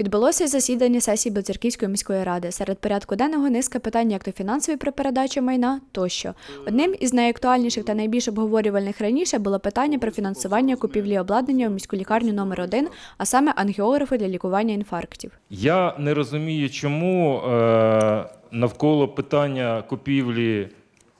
Відбулося засідання сесії Білоцерківської міської ради. Серед порядку денного низка питань, як то фінансові про передачу майна тощо. Одним із найактуальніших та найбільш обговорювальних раніше було питання про фінансування купівлі обладнання у міську лікарню номер 1 а саме ангіографи для лікування інфарктів. Я не розумію, чому е, навколо питання купівлі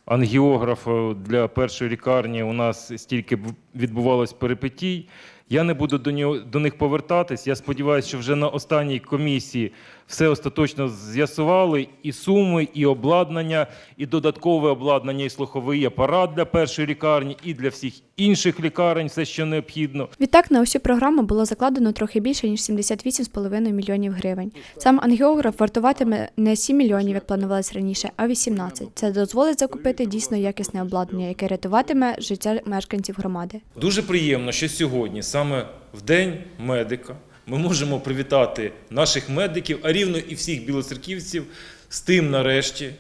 ангіографа для першої лікарні у нас стільки відбувалось перипетій. Я не буду до, нього, до них повертатись. Я сподіваюся, що вже на останній комісії все остаточно з'ясували і суми, і обладнання, і додаткове обладнання, і слуховий апарат для першої лікарні, і для всіх інших лікарень, все, що необхідно. Відтак на усю програму було закладено трохи більше ніж 78,5 мільйонів гривень. Сам ангіограф вартуватиме не 7 мільйонів, як планувалось раніше, а 18. Це дозволить закупити дійсно якісне обладнання, яке рятуватиме життя мешканців громади. Дуже приємно, що сьогодні, саме в День медика, ми можемо привітати наших медиків, а рівно і всіх білоцерківців з тим, нарешті,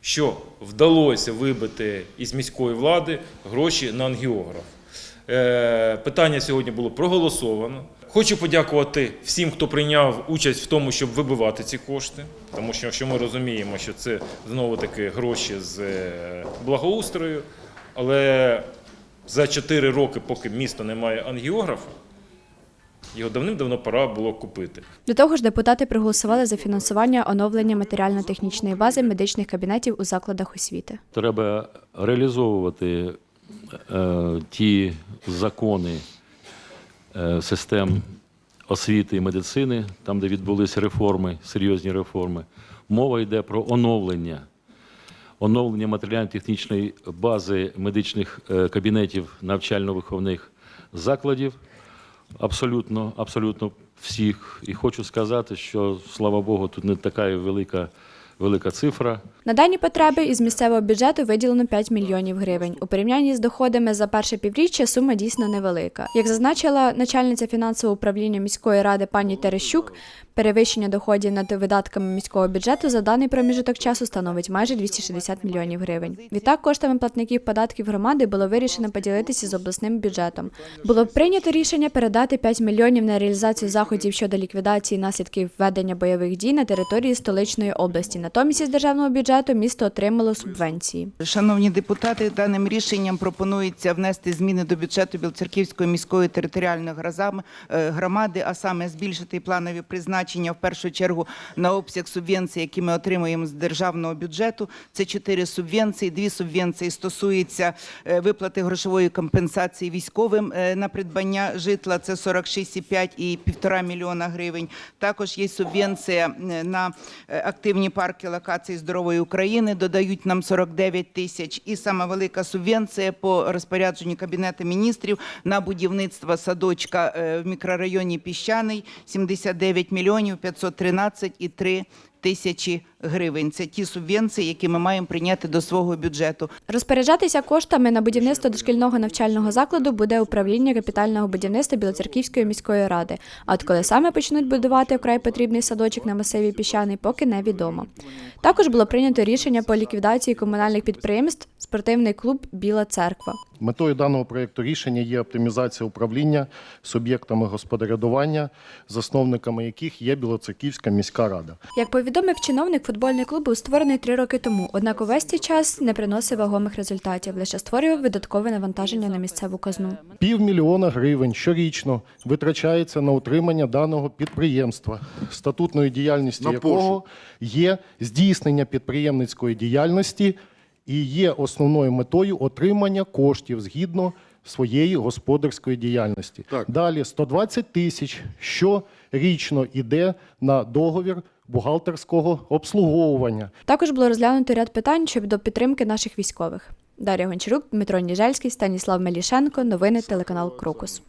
що вдалося вибити із міської влади гроші на ангіограф. Е, Питання сьогодні було проголосовано. Хочу подякувати всім, хто прийняв участь в тому, щоб вибивати ці кошти, тому що, що ми розуміємо, що це знову таки гроші з е, благоустрою, але за 4 роки, поки місто не має ангіографа, його давним-давно пора було купити. До того ж, депутати проголосували за фінансування оновлення матеріально-технічної бази медичних кабінетів у закладах освіти. Треба реалізовувати е, ті закони е, систем освіти і медицини, там, де відбулися реформи, серйозні реформи. Мова йде про оновлення. Оновлення матеріально-технічної бази медичних е, кабінетів навчально-виховних закладів абсолютно, абсолютно всіх. І хочу сказати, що слава Богу, тут не така велика, велика цифра. На дані потреби із місцевого бюджету виділено 5 мільйонів гривень. У порівнянні з доходами за перше півріччя сума дійсно невелика. Як зазначила начальниця фінансового управління міської ради пані Терещук, перевищення доходів над видатками міського бюджету за даний проміжок часу становить майже 260 мільйонів гривень. Відтак, коштами платників податків громади було вирішено поділитися з обласним бюджетом. Було прийнято рішення передати 5 мільйонів на реалізацію заходів щодо ліквідації наслідків ведення бойових дій на території столичної області. Натомість із державного бюджету місто отримало субвенції. Шановні депутати, даним рішенням пропонується внести зміни до бюджету Білоцерківської міської територіальної е, громади, а саме збільшити планові призначення в першу чергу на обсяг субвенцій, які ми отримуємо з державного бюджету. Це чотири субвенції. Дві субвенції стосуються е, виплати грошової компенсації військовим е, на придбання житла. Це 46,5 і 1,5 мільйона гривень. Також є субвенція на активні парки локації здорової України. Додають нам 49 тисяч. І сама велика субвенція по розпорядженню Кабінету міністрів на будівництво садочка е, в мікрорайоні Піщаний 79 мільйонів 513,3 тисячі гривень. Це ті субвенції, які ми маємо прийняти до свого бюджету. Розпоряджатися коштами на будівництво дошкільного навчального закладу буде управління капітального будівництва Білоцерківської міської ради. А от коли саме почнуть будувати вкрай потрібний садочок на масиві піщаний, поки невідомо. Також було прийнято рішення по ліквідації комунальних підприємств спортивний клуб Біла церква. Метою даного проєкту рішення є оптимізація управління суб'єктами господарювання, засновниками яких є Білоцерківська міська рада. Як повідомив чиновник, футбольний клуб був створений три роки тому, однак увесь цей час не приносив вагомих результатів, лише створював видаткове навантаження на місцеву казну. Півмільйона гривень щорічно витрачається на утримання даного підприємства, статутною діяльністю На якого є здійснення підприємницької діяльності і є основною метою отримання коштів згідно своєї господарської діяльності. Так. Далі 120 тисяч щорічно йде на договір бухгалтерського обслуговування. Також було розглянуто ряд питань щодо підтримки наших військових. Дар'я Гончарук, Дмитро Ніжельський, Станіслав Мелішенко. Новини телеканал Крокус.